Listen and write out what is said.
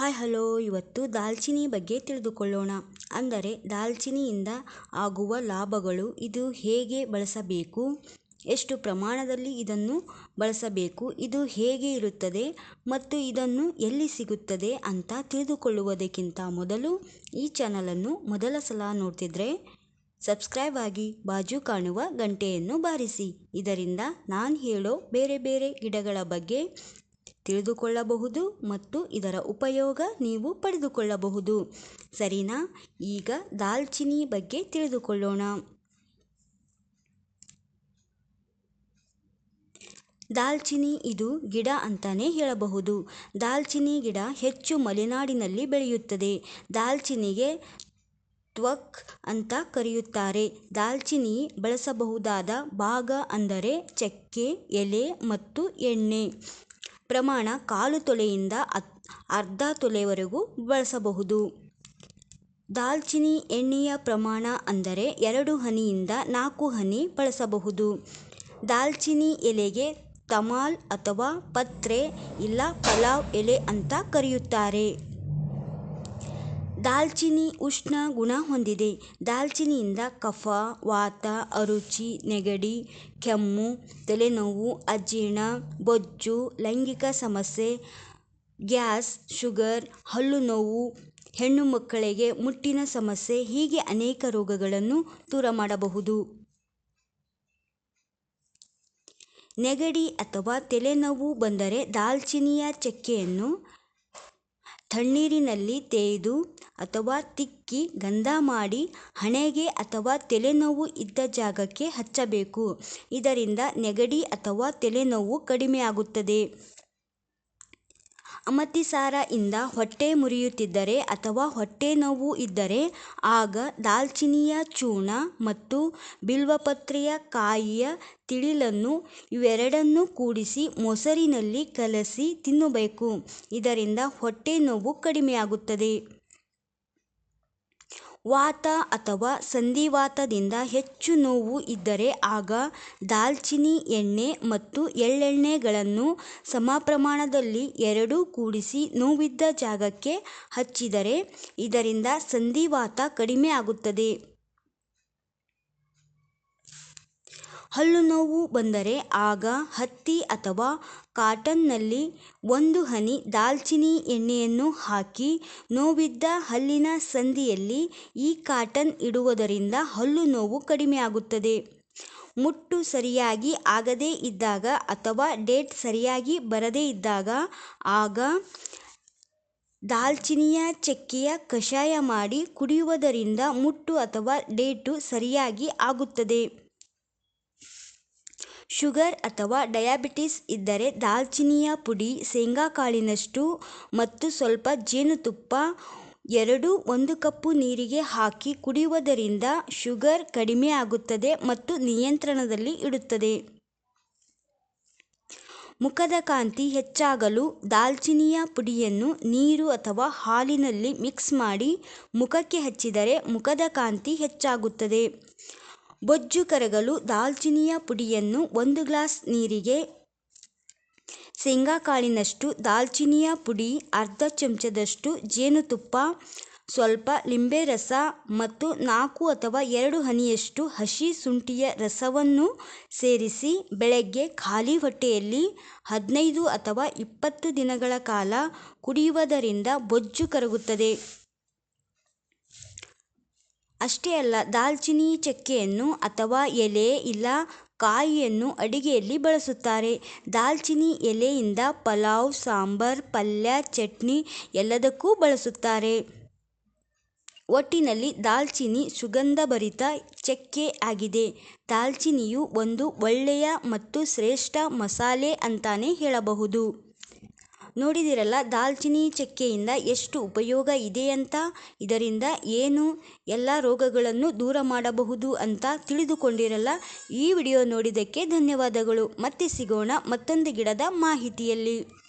Hi, hello. ಇವತ್ತು ದಾಲ್ಚಿನ್ನಿ ಬಗ್ಗೆ ತಿಳಿದುಕೊಳ್ಳೋಣ. ಅಂದರೆ ದಾಲ್ಚಿನ್ನಿಯಿಂದ ಆಗುವ ಲಾಭಗಳು ಇದು ಹೇಗೆ ಬಳಸಬೇಕು? ಎಷ್ಟು ಪ್ರಮಾಣದಲ್ಲಿ ಇದನ್ನು ಬಳಸಬೇಕು? ಇದು ಹೇಗೆ ಇರುತ್ತದೆ? ಮತ್ತು ಇದನ್ನು ಎಲ್ಲಿ ಸಿಗುತ್ತದೆ ಅಂತ ತಿಳಿದುಕೊಳ್ಳುವುದಕ್ಕಿಂತ ಮೊದಲು ಈ ಚಾನಲನ್ನು ಮೊದಲ ಸಲ ನೋಡ್ತಿದ್ರೆ ಸಬ್ಸ್ಕ್ರೈಬ್ ಆಗಿ ಬಾಜು ಕಾಣುವ ಗಂಟೆಯನ್ನು ಬಾರಿಸಿ. ಇದರಿಂದ ನಾನು ಹೇಳೋ ಬೇರೆ ಬೇರೆ ಗಿಡಗಳ ಬಗ್ಗೆ ತಿಳಿದುಕೊಳ್ಳಬಹುದು ಮತ್ತು ಇದರ ಉಪಯೋಗ ನೀವು ಪಡೆದುಕೊಳ್ಳಬಹುದು. ಸರಿನಾ? ಈಗ ದಾಲ್ಚಿನ್ನಿ ಬಗ್ಗೆ ತಿಳಿದುಕೊಳ್ಳೋಣ. ದಾಲ್ಚಿನ್ನಿ ಇದು ಗಿಡ ಅಂತಾನೆ ಹೇಳಬಹುದು. ದಾಲ್ಚಿನ್ನಿ ಗಿಡ ಹೆಚ್ಚು ಮಲೆನಾಡಿನಲ್ಲಿ ಬೆಳೆಯುತ್ತದೆ. ದಾಲ್ಚಿನ್ನಿಗೆ ತ್ವಕ್ ಅಂತ ಕರೆಯುತ್ತಾರೆ. ದಾಲ್ಚಿನ್ನಿ ಬಳಸಬಹುದಾದ ಭಾಗ ಅಂದರೆ ಚಕ್ಕೆ, ಎಲೆ ಮತ್ತು ಎಣ್ಣೆ. ಪ್ರಮಾಣ ಕಾಲು ತೊಲೆಯಿಂದ ಅರ್ಧ ತೊಲೆವರೆಗೂ ಬಳಸಬಹುದು. ದಾಲ್ಚಿನ್ನಿ ಎಣ್ಣೆಯ ಪ್ರಮಾಣ ಅಂದರೆ ಎರಡು ಹನಿಯಿಂದ ನಾಲ್ಕು ಹನಿ ಬಳಸಬಹುದು. ದಾಲ್ಚಿನ್ನಿ ಎಲೆಗೆ ತಮಾಲ್ ಅಥವಾ ಪತ್ರೆ ಇಲ್ಲ ಪಲಾವ್ ಎಲೆ ಅಂತ ಕರೆಯುತ್ತಾರೆ. ದಾಲ್ಚಿನ್ನಿ ಉಷ್ಣ ಗುಣ ಹೊಂದಿದೆ. ದಾಲ್ಚಿನ್ನಿಯಿಂದ ಕಫ, ವಾತ, ಅರುಚಿ, ನೆಗಡಿ, ಕೆಮ್ಮು, ತಲೆನೋವು, ಅಜೀರ್ಣ, ಬೊಜ್ಜು, ಲೈಂಗಿಕ ಸಮಸ್ಯೆ, ಗ್ಯಾಸ್, ಶುಗರ್, ಹಲ್ಲು ನೋವು, ಹೆಣ್ಣು ಮಕ್ಕಳಿಗೆ ಮುಟ್ಟಿನ ಸಮಸ್ಯೆ ಹೀಗೆ ಅನೇಕ ರೋಗಗಳನ್ನು ದೂರ ಮಾಡಬಹುದು. ನೆಗಡಿ ಅಥವಾ ತಲೆನೋವು ಬಂದರೆ ದಾಲ್ಚಿನ್ನಿಯ ಚಕ್ಕೆಯನ್ನು ತಣ್ಣೀರಿನಲ್ಲಿ ತೇಯ್ದು ಅಥವಾ ತಿಕ್ಕಿ ಗಂಧ ಮಾಡಿ ಹಣೆಗೆ ಅಥವಾ ತಲೆನೋವು ಇದ್ದ ಜಾಗಕ್ಕೆ ಹಚ್ಚಬೇಕು. ಇದರಿಂದ ನೆಗಡಿ ಅಥವಾ ತಲೆನೋವು ಕಡಿಮೆಯಾಗುತ್ತದೆ ಅಮತಿಸಾರ ಇಂದ ಹೊಟ್ಟೆ ಮುರಿಯುತ್ತಿದ್ದರೆ ಅಥವಾ ಹೊಟ್ಟೆ ನೋವು ಇದ್ದರೆ ಆಗ ದಾಲ್ಚಿನ್ನಿಯ ಚೂರ್ಣ ಮತ್ತು ಬಿಲ್ವಪತ್ರೆಯ ಕಾಯಿಯ ತಿಳಿಲನ್ನು ಇವೆರಡನ್ನೂ ಕೂಡಿಸಿ ಮೊಸರಿನಲ್ಲಿ ಕಲಸಿ ತಿನ್ನಬೇಕು. ಇದರಿಂದ ಹೊಟ್ಟೆ ನೋವು ಕಡಿಮೆಯಾಗುತ್ತದೆ. ವಾತ ಅಥವಾ ಸಂಧಿವಾತದಿಂದ ಹೆಚ್ಚು ನೋವು ಇದ್ದರೆ ಆಗ ದಾಲ್ಚಿನ್ನಿ ಎಣ್ಣೆ ಮತ್ತು ಎಳ್ಳೆಣ್ಣೆಗಳನ್ನು ಸಮ ಪ್ರಮಾಣದಲ್ಲಿ ಎರಡೂ ಕೂಡಿಸಿ ನೋವಿದ್ದ ಜಾಗಕ್ಕೆ ಹಚ್ಚಿದರೆ ಇದರಿಂದ ಸಂಧಿವಾತ ಕಡಿಮೆ ಆಗುತ್ತದೆ. ಹಲ್ಲು ನೋವು ಬಂದರೆ ಆಗ ಹತ್ತಿ ಅಥವಾ ಕಾಟನ್ನಲ್ಲಿ ಒಂದು ಹನಿ ದಾಲ್ಚಿನ್ನಿ ಎಣ್ಣೆಯನ್ನು ಹಾಕಿ ನೋವಿದ್ದ ಹಲ್ಲಿನ ಸಂದಿಯಲ್ಲಿ ಈ ಕಾಟನ್ ಇಡುವುದರಿಂದ ಹಲ್ಲು ನೋವು ಕಡಿಮೆಯಾಗುತ್ತದೆ. ಮುಟ್ಟು ಸರಿಯಾಗಿ ಆಗದೇ ಇದ್ದಾಗ ಅಥವಾ ಡೇಟ್ ಸರಿಯಾಗಿ ಬರದೇ ಇದ್ದಾಗ ಆಗ ದಾಲ್ಚಿನ್ನಿಯ ಚಕ್ಕೆಯ ಕಷಾಯ ಮಾಡಿ ಕುಡಿಯುವುದರಿಂದ ಮುಟ್ಟು ಅಥವಾ ಡೇಟು ಸರಿಯಾಗಿ ಆಗುತ್ತದೆ. ಶುಗರ್ ಅಥವಾ ಡಯಾಬಿಟಿಸ್ ಇದ್ದರೆ ದಾಲ್ಚಿನ್ನಿಯ ಪುಡಿ ಶೇಂಗಾಕಾಳಿನಷ್ಟು ಮತ್ತು ಸ್ವಲ್ಪ ಜೇನುತುಪ್ಪ ಎರಡು ಒಂದು ಕಪ್ಪು ನೀರಿಗೆ ಹಾಕಿ ಕುಡಿಯುವುದರಿಂದ ಶುಗರ್ ಕಡಿಮೆ ಆಗುತ್ತದೆ ಮತ್ತು ನಿಯಂತ್ರಣದಲ್ಲಿ ಇಡುತ್ತದೆ. ಮುಖದ ಕಾಂತಿ ಹೆಚ್ಚಾಗಲು ದಾಲ್ಚಿನ್ನಿಯ ಪುಡಿಯನ್ನು ನೀರು ಅಥವಾ ಹಾಲಿನಲ್ಲಿ ಮಿಕ್ಸ್ ಮಾಡಿ ಮುಖಕ್ಕೆ ಹಚ್ಚಿದರೆ ಮುಖದ ಕಾಂತಿ ಹೆಚ್ಚಾಗುತ್ತದೆ. ಬೊಜ್ಜು ಕರಗಲು ದಾಲ್ಚಿನ್ನಿಯ ಪುಡಿಯನ್ನು ಒಂದು ಗ್ಲಾಸ್ ನೀರಿಗೆ, ಶೇಂಗಾಕಾಳಿನಷ್ಟು ದಾಲ್ಚಿನ್ನಿಯ ಪುಡಿ, ಅರ್ಧ ಚಮಚದಷ್ಟು ಜೇನುತುಪ್ಪ, ಸ್ವಲ್ಪ ಲಿಂಬೆ ರಸ ಮತ್ತು ನಾಲ್ಕು ಅಥವಾ ಎರಡು ಹನಿಯಷ್ಟು ಹಸಿ ಶುಂಠಿಯ ರಸವನ್ನು ಸೇರಿಸಿ ಬೆಳಗ್ಗೆ ಖಾಲಿ ಹೊಟ್ಟೆಯಲ್ಲಿ ಹದಿನೈದು ಅಥವಾ ಇಪ್ಪತ್ತು ದಿನಗಳ ಕಾಲ ಕುಡಿಯುವುದರಿಂದ ಬೊಜ್ಜು ಕರಗುತ್ತದೆ. ಅಷ್ಟೇ ಅಲ್ಲ, ದಾಲ್ಚಿನ್ನಿ ಚಕ್ಕೆಯನ್ನು ಅಥವಾ ಎಲೆ ಇಲ್ಲ ಕಾಯಿಯನ್ನು ಅಡಿಗೆಯಲ್ಲಿ ಬಳಸುತ್ತಾರೆ. ದಾಲ್ಚಿನ್ನಿ ಎಲೆಯಿಂದ ಪಲಾವ್, ಸಾಂಬಾರ್, ಪಲ್ಯ, ಚಟ್ನಿ ಎಲ್ಲದಕ್ಕೂ ಬಳಸುತ್ತಾರೆ. ಒಟ್ಟಿನಲ್ಲಿ ದಾಲ್ಚಿನ್ನಿ ಸುಗಂಧಭರಿತ ಚಕ್ಕೆ ಆಗಿದೆ. ದಾಲ್ಚಿನ್ನಿಯು ಒಂದು ಒಳ್ಳೆಯ ಮತ್ತು ಶ್ರೇಷ್ಠ ಮಸಾಲೆ ಅಂತಾನೆ ಹೇಳಬಹುದು. ನೋಡಿದಿರಲ್ಲ ದಾಲ್ಚಿನ್ನಿ ಚಕ್ಕೆಯಿಂದ ಎಷ್ಟು ಉಪಯೋಗ ಇದೆ ಅಂತ? ಇದರಿಂದ ಏನು ಎಲ್ಲ ರೋಗಗಳನ್ನು ದೂರ ಮಾಡಬಹುದು ಅಂತ ತಿಳಿದುಕೊಂಡಿರಲ್ಲ? ಈ ವಿಡಿಯೋ ನೋಡಿದ್ದಕ್ಕೆ ಧನ್ಯವಾದಗಳು. ಮತ್ತೆ ಸಿಗೋಣ ಮತ್ತೊಂದು ಗಿಡದ ಮಾಹಿತಿಯಲ್ಲಿ.